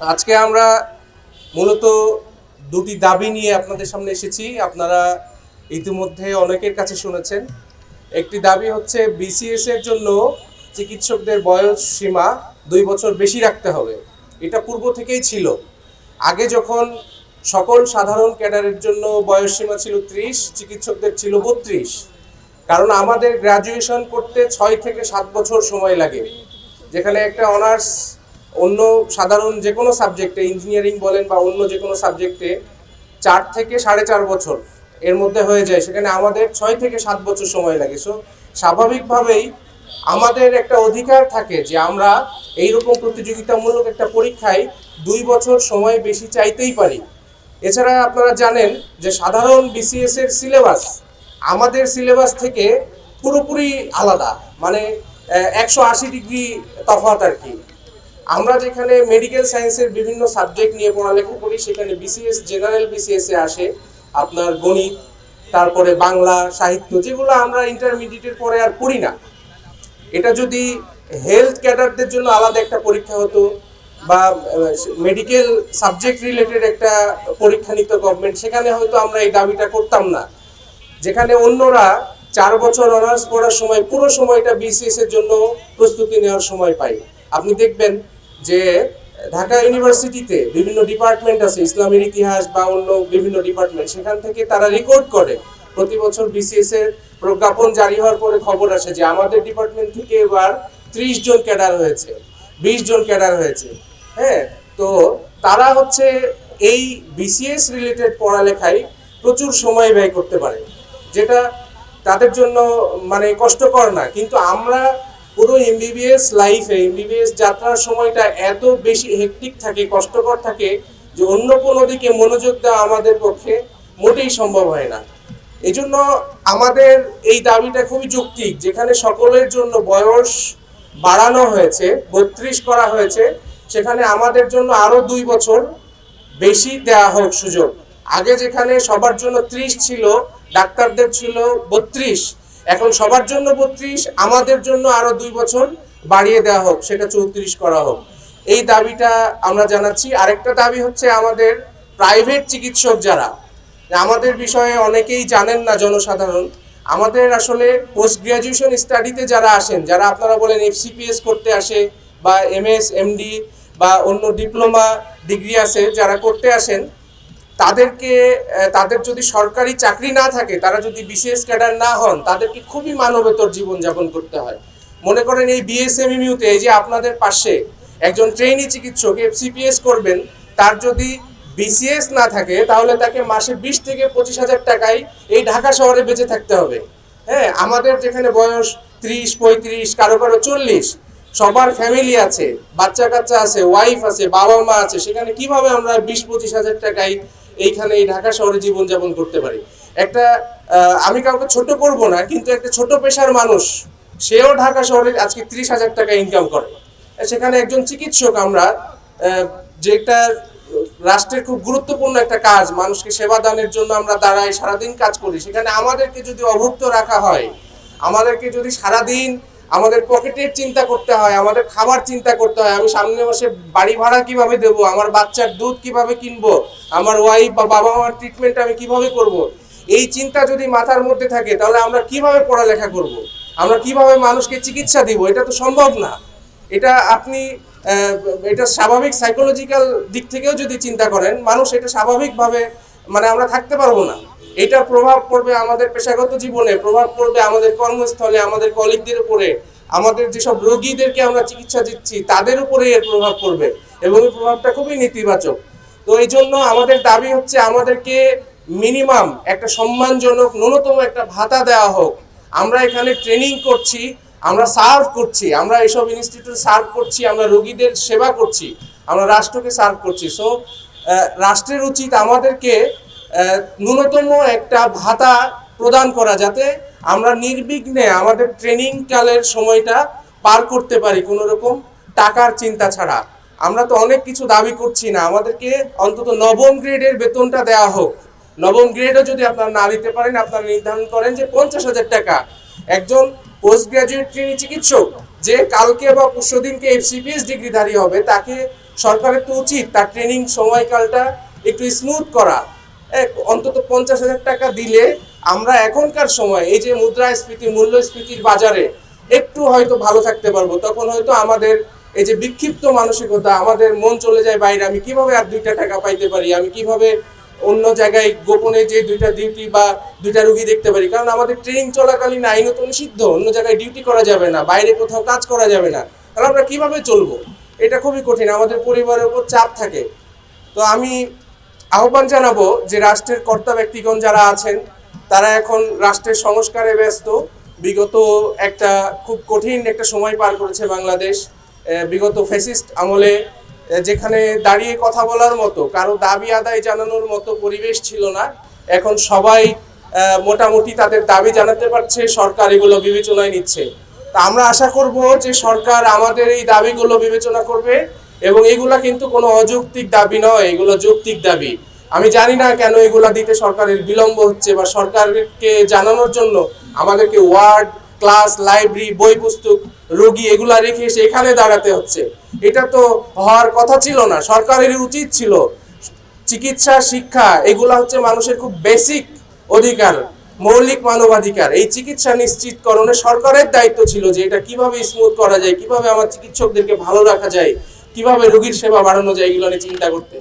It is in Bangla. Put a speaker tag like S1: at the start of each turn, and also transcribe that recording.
S1: আজকে আমরা মূলত দুটি দাবি নিয়ে আপনাদের সামনে এসেছি। আপনারা ইতিমধ্যে অনেকের কাছে শুনেছেন। একটি দাবি হচ্ছে বিসিএস এর জন্য চিকিৎসকদের বয়স সীমা দুই বছর বেশি রাখতে হবে। এটা পূর্ব থেকেই ছিল। আগে যখন সকল সাধারণ ক্যাডারের জন্য বয়স সীমা ছিল ত্রিশ, চিকিৎসকদের ছিল বত্রিশ, কারণ আমাদের গ্রাজুয়েশন করতে ছয় থেকে সাত বছর সময় লাগে। যেখানে একটা অনার্স অন্য সাধারণ যে কোনো সাবজেক্টে ইঞ্জিনিয়ারিং বলেন বা অন্য যে কোনো সাবজেক্টে চার থেকে সাড়ে চার বছর এর মধ্যে হয়ে যায়। সেখানে আমাদের ছয় থেকে সাত বছর সময় লাগে। সো স্বাভাবিকভাবেই আমাদের একটা অধিকার থাকে যে আমরা এইরকম প্রতিযোগিতামূলক একটা পরীক্ষায় দুই বছর সময় বেশি চাইতেই পারি। এছাড়া আপনারা জানেন যে সাধারণ বিসিএস এর সিলেবাস আমাদের সিলেবাস থেকে পুরোপুরি আলাদা। মানে একশো আশি ডিগ্রি তফাৎ আর কি। আমরা যেখানে মেডিকেল সায়েন্সের বিভিন্ন সাবজেক্ট নিয়ে পড়ালেখা করি, সেখানে বিসিএস জেনারেল বিসিএস আসে আপনার গণিত, তারপরে বাংলা, সাহিত্য, যেগুলো আমরা ইন্টারমিডিয়েটের পরে আর পড়ি না। এটা যদি হেলথ ক্যাডারদের জন্য আলাদা একটা পরীক্ষা হতো বা মেডিকেল সাবজেক্ট রিলেটেড একটা পরীক্ষা নিত গভর্নমেন্ট সেখানে হয়তো আমরা এই দাবিটা করতাম না। যেখানে অন্যরা চার বছর অনার্স পড়ার সময় পুরো সময়টা বিসিএস এর জন্য প্রস্তুতি নেওয়ার সময় পাই আপনি দেখবেন যে ঢাকা ইউনিভার্সিটিতে বিভিন্ন ডিপার্টমেন্ট আছে, ইসলামের ইতিহাস বা অন্য বিভিন্ন ডিপার্টমেন্ট, সেখান থেকে তারা রেকর্ড করে। প্রতি বছর বিসিএস এর প্রজ্ঞাপন জারি হওয়ার পরে খবর আসে যে আমাদের ডিপার্টমেন্ট থেকে এবার ত্রিশ জন ক্যাডার হয়েছে, বিশ জন ক্যাডার হয়েছে। হ্যাঁ তো তারা হচ্ছে এই বিসিএস রিলেটেড পড়ালেখায় প্রচুর সময় ব্যয় করতে পারে, যেটা তাদের জন্য মানে কষ্টকর না। কিন্তু আমরা পুরো এমবিবিএস লাইফে এমবিবিএস যাত্রার সময়টা এত বেশি হেকটিক থাকে, কষ্টকর থাকে যে অন্য কোনো দিকে মনোযোগ দেওয়া আমাদের পক্ষে মোটেই সম্ভব হয় না। এই জন্য আমাদের এই দাবিটা খুবই যৌক্তিক, যেখানে সকলের জন্য বয়স বাড়ানো হয়েছে, বত্রিশ করা হয়েছে, সেখানে আমাদের জন্য আরও দুই বছর বেশি দেয়া হোক সুযোগ। আগে যেখানে সবার জন্য ত্রিশ ছিল, ডাক্তারদের ছিল বত্রিশ এখন সবার জন্য বত্রিশ, আমাদের জন্য আরও দুই বছর বাড়িয়ে দেওয়া হোক, সেটা চৌত্রিশ করা হোক। এই দাবিটা আমরা জানাচ্ছি। আরেকটা দাবি হচ্ছে আমাদের প্রাইভেট চিকিৎসক যারা, আমাদের বিষয়ে অনেকেই জানেন না জনসাধারণ, আমাদের আসলে পোস্ট গ্রাজুয়েশন স্টাডিতে যারা আসেন, যারা আপনারা বলেন এফসিপিএস করতে আসে বা এমএস এমডি বা অন্য ডিপ্লোমা ডিগ্রি আছে, যারা করতে আসেন তাদেরকে তাদের যদি সরকারি চাকরি না থাকে, তারা যদি বিসিএস ক্যাডার না হন, তাদেরকে খুবই মানবেতর জীবনযাপন করতে হয়। মনে করেন এই বিএসএমইউতে, এই যে আপনাদের পাশে একজন ট্রেনি চিকিৎসক, এফসিপিএস করবেন, তার যদি বিসিএস না থাকে, তাহলে তাকে মাসে বিশ থেকে পঁচিশ হাজার টাকায় এই ঢাকা শহরে বেঁচে থাকতে হবে। হ্যাঁ আমাদের যেখানে বয়স ত্রিশ, পঁয়ত্রিশ, কারও কারও চল্লিশ, সবার ফ্যামিলি আছে বাচ্চা কাচ্চা আছে ওয়াইফ আছে বাবা মা আছে, সেখানে কীভাবে আমরা বিশ, পঁচিশ হাজার টাকায় এইখানে এই ঢাকা শহরে জীবনযাপন করতে পারি। একটা আমি কাউকে ছোট করব না কিন্তু একটা ছোট পেশার মানুষ সেও ঢাকা শহরে আজকে ত্রিশ হাজার টাকা ইনকাম করে। সেখানে একজন চিকিৎসক আমরা আহ, যেটা রাষ্ট্রের খুব গুরুত্বপূর্ণ একটা কাজ মানুষকে সেবা দানের জন্য আমরা দাঁড়াই সারাদিন কাজ করি সেখানে আমাদেরকে যদি অভুক্ত রাখা হয় আমাদেরকে যদি সারাদিন আমাদের পকেটের চিন্তা করতে হয়, আমাদের খাবার চিন্তা করতে হয়, আমি সামনে বসে বাড়ি ভাড়া কীভাবে দেব, আমার বাচ্চার দুধ কীভাবে কিনবো, আমার ওয়াইফ বা বাবা মার ট্রিটমেন্ট আমি কীভাবে করব। এই চিন্তা যদি মাথার মধ্যে থাকে, তাহলে আমরা কীভাবে পড়ালেখা করব। আমরা কীভাবে মানুষকে চিকিৎসা দিব এটা তো সম্ভব না এটা আপনি এটা স্বাভাবিক সাইকোলজিক্যাল দিক থেকেও যদি চিন্তা করেন, মানুষ এটা স্বাভাবিকভাবে মানে আমরা থাকতে পারব না এটার প্রভাব পড়বে আমাদের পেশাগত জীবনে, প্রভাব পড়বে আমাদের কর্মস্থলে, আমাদের কলিগদের উপরে। আমাদের যেসব রোগীদেরকে আমরা চিকিৎসা দিচ্ছি, তাদের উপরে এর প্রভাব পড়বে এবং এই প্রভাবটা খুবই নেতিবাচক। তো এই জন্য আমাদের দাবি হচ্ছে আমাদেরকে মিনিমাম একটা সম্মানজনক, ন্যূনতম একটা ভাতা দেওয়া হোক। আমরা এখানে ট্রেনিং করছি, আমরা সার্ভ করছি, আমরা এসব ইনস্টিটিউট সার্ভ করছি, আমরা রোগীদের সেবা করছি, আমরা রাষ্ট্রকে সার্ভ করছি। সো রাষ্ট্রের উচিত আমাদেরকে ন্যূনতম একটা ভাতা প্রদান করা যাতে আমরা নির্বিঘ্নে আমাদের ট্রেনিং কালের সময়টা পার করতে পারি কোনো রকম টাকার চিন্তা ছাড়া। আমরা তো অনেক কিছু দাবি করছি না, আমাদেরকে অন্তত নবম গ্রেডের বেতনটা দেওয়া হোক। নবম গ্রেডও যদি আপনারা না দিতে পারেন, আপনারা নির্ধারণ করেন যে পঞ্চাশ হাজার টাকা। একজন পোস্ট গ্রাজুয়েট ট্রেনি চিকিৎসক যে কালকে বা পরশুদিনকে এফসিপিএস ডিগ্রিধারী হবে, তাকে সরকারের তো উচিত তার ট্রেনিং সময়কালটা একটু স্মুথ করা। অন্তত পঞ্চাশ হাজার টাকা দিলে আমরা এখনকার সময়, এই যে মুদ্রাস্ফীতি, মূল্যস্ফীতির বাজারে একটু হয়তো ভালো থাকতে পারব। তখন হয়তো আমাদের এই যে বিক্ষিপ্ত মানসিকতা, আমাদের মন চলে যায়, বাইরে, আমি কীভাবে আর দুইটা টাকা পাইতে পারি? আমি কীভাবে অন্য জায়গায় গোপনে যে দুইটা ডিউটি বা দুইটা রুগী দেখতে পারি? কারণ আমাদের ট্রেনিং চলাকালীন আইনত নিষিদ্ধ, অন্য জায়গায় ডিউটি করা যাবে না, বাইরে কোথাও কাজ করা যাবে না। তাহলে আমরা কীভাবে চলবো? এটা খুবই কঠিন, আমাদের পরিবারের উপর চাপ থাকে। তো আমি আহ্বান জানাব যে রাষ্ট্রের কর্তা ব্যক্তিগণ যারা আছেন, তারা এখন রাষ্ট্রের সংস্কারে ব্যস্ত। বিগত একটা খুব কঠিন একটা সময় পার করেছে বাংলাদেশ। বিগত ফ্যাসিস্ট আমলে যেখানে দাঁড়িয়ে কথা বলার মতো, কারও দাবি আদায় জানানোর মতো পরিবেশ ছিল না। এখন সবাই মোটামুটি তাদের দাবি জানাতে পারছে, সরকার এগুলো বিবেচনায় নিচ্ছে। তা আমরা আশা করব যে সরকার আমাদের এই দাবিগুলো বিবেচনা করবে। এবং এগুলা কিন্তু কোনো অযৌক্তিক দাবি নয়, এগুলো যৌক্তিক দাবি। আমি জানি না কেন এগুলা দিতে সরকারের বিলম্ব হচ্ছে বা সরকারকে জানানোর জন্য আমাদেরকে ওয়ার্ড, ক্লাস, লাইব্রেরি বই পুস্তক রোগী এগুলা রেখে এসে এখানে দাঁড়াতে হচ্ছে। এটা তো হওয়ার কথা ছিল না সরকারের উচিত ছিল। চিকিৎসা, শিক্ষা, এগুলা হচ্ছে মানুষের খুব বেসিক অধিকার, মৌলিক মানবাধিকার। এই চিকিৎসা নিশ্চিতকরণে সরকারের দায়িত্ব ছিল যে এটা কীভাবে স্মুথ করা যায়, কীভাবে আমার চিকিৎসকদেরকে ভালো রাখা যায়। কীভাবে রোগীর সেবা বাড়ানো যায় এগুলো নিয়ে চিন্তা করতে?